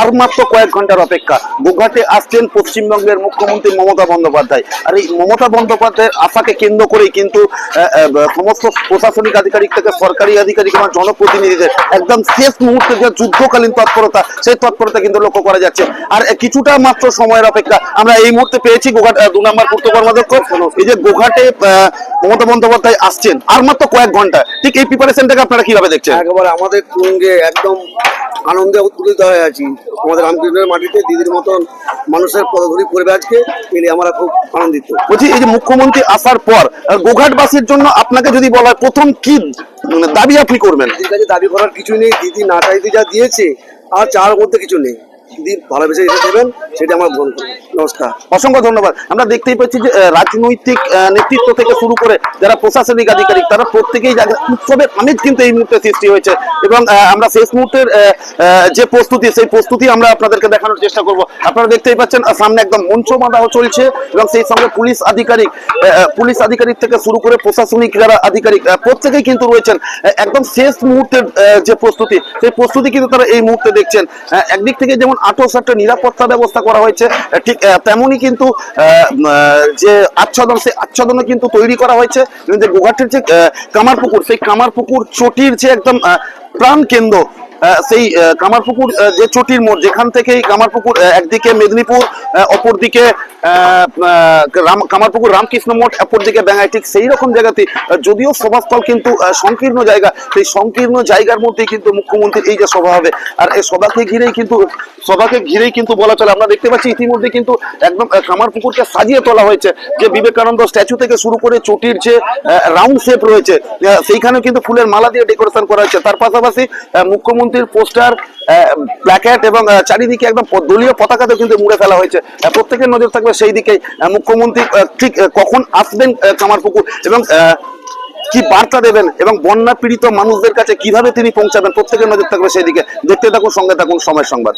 আর মাত্র কয়েক ঘণ্টার অপেক্ষা। গোঘাটে আসছেন পশ্চিমবঙ্গের মুখ্যমন্ত্রী মমতা বন্দ্যোপাধ্যায়। আর এই মমতা বন্দ্যোপাধ্যায়ের আশাকে কেন্দ্র করেই কিন্তু সমস্ত প্রশাসনিক আধিকারিক থেকে সরকারি আধিকারিক এবং জনপ্রতিনিধিদের একদম শেষ মুহূর্তে যে যুদ্ধকালীন তৎপরতা, সেই তৎপরতা কিন্তু লক্ষ্য করা যাচ্ছে। আর কিছুটা মাত্র সময়ের অপেক্ষা আমরা এই মুহূর্তে পেয়েছি গোঘাট দু নম্বর পূর্ত কর্মাধ্যক্ষ। এই যে গোঘাটে মমতা বন্দ্যোপাধ্যায় আসছেন, আর মাত্র কয়েক ঘণ্টা। ঠিক এই প্রিপারেশনটাকে আপনারা কীভাবে দেখছেন? একেবারে আমাদের একদম আনন্দে উৎফুল্লিত হয়ে আছি। আমাদের রামকৃষ্ণের মাটিতে দিদির মতন মানুষের পদধূলি পড়বে আজকে এলে আমরা খুব আনন্দিত। বলছি এই যে মুখ্যমন্ত্রী আসার পর গোঘাটবাসীর জন্য আপনাকে যদি বলা হয় প্রথম কি মানে, দাবি আপনি করবেন? দিদির কাছে দাবি করার কিছু নেই দিদি না চাইতে যা দিয়েছে আর চার মধ্যে কিছু নেই। দিদি ভালোবেসে এসে দেবেন। সেটা নমস্কার। অসংখ্য ধন্যবাদ। আমরা দেখতেই পাচ্ছি যে রাজনৈতিক নেতৃত্ব থেকে শুরু করে যারা প্রশাসনিক আধিকারিক, তারা প্রত্যেকেই উৎসবের আমেজ কিন্তু এই মুহূর্তে সৃষ্টি হয়েছে এবং আমরা শেষ মুহূর্তের যে প্রস্তুতি, সেই প্রস্তুতি আমরা আপনাদেরকে দেখানোর চেষ্টা করব। আপনারা দেখতেই পাচ্ছেন সামনে একদম মঞ্চ বাঁধাও চলছে এবং সেই সঙ্গে পুলিশ আধিকারিক পুলিশ আধিকারিক থেকে শুরু করে প্রশাসনিক যারা আধিকারিক প্রত্যেকেই কিন্তু রয়েছেন। একদম শেষ মুহূর্তের যে প্রস্তুতি, সেই প্রস্তুতি কিন্তু তারা এই মুহূর্তে দেখছেন। একদিক থেকে যেমন আঠো সাঠটা নিরাপত্তা ব্যবস্থা করা হয়েছে ঠিক তেমনই কিন্তু যে আচ্ছাদন, সেই আচ্ছাদনও কিন্তু তৈরি করা হয়েছে। যে গোঘাটের যে কামারপুকুর, সেই কামারপুকুর চটির যে একদম প্রাণ কেন্দ্র সেই কামারপুকুর যে চটির মোড় যেখান থেকেই কামারপুকুর একদিকে মেদিনীপুর অপরদিকে রাম কামারপুকুর রামকৃষ্ণ মঠ অপরদিকে ব্যাঙ্গাই ঠিক সেই রকম জায়গাতে যদিও সভাস্থল কিন্তু সংকীর্ণ জায়গা সেই সংকীর্ণ জায়গার মধ্যেই কিন্তু মুখ্যমন্ত্রীর এই যে সভা হবে। আর এই সভাকে ঘিরেই কিন্তু সভাকে ঘিরেই কিন্তু বলা চলে। আমরা দেখতে পাচ্ছি ইতিমধ্যে কিন্তু একদম কামারপুকুরকে সাজিয়ে তোলা হয়েছে। যে বিবেকানন্দ স্ট্যাচু থেকে শুরু করে চটির যে রাউন্ড শেপ রয়েছে সেইখানেও কিন্তু ফুলের মালা দিয়ে ডেকোরেশন করা হয়েছে। তার পাশাপাশি আহ, মুখ্যমন্ত্রীর পোস্টার প্ল্যাকেট এবং চারিদিকে একদম দলীয় পতাকাতে কিন্তু মুড়ে ফেলা হয়েছে। প্রত্যেকের নজর থাকবে সেই দিকে। মুখ্যমন্ত্রী ঠিক কখন আসবেন কামারপুকুর এবং কি বার্তা দেবেন এবং বন্যা পীড়িত মানুষদের কাছে কীভাবে তিনি পৌঁছাবেন, প্রত্যেকের নজর থাকবে সেই দিকে। দেখতে থাকুন, সঙ্গে থাকুন সময় সংবাদ।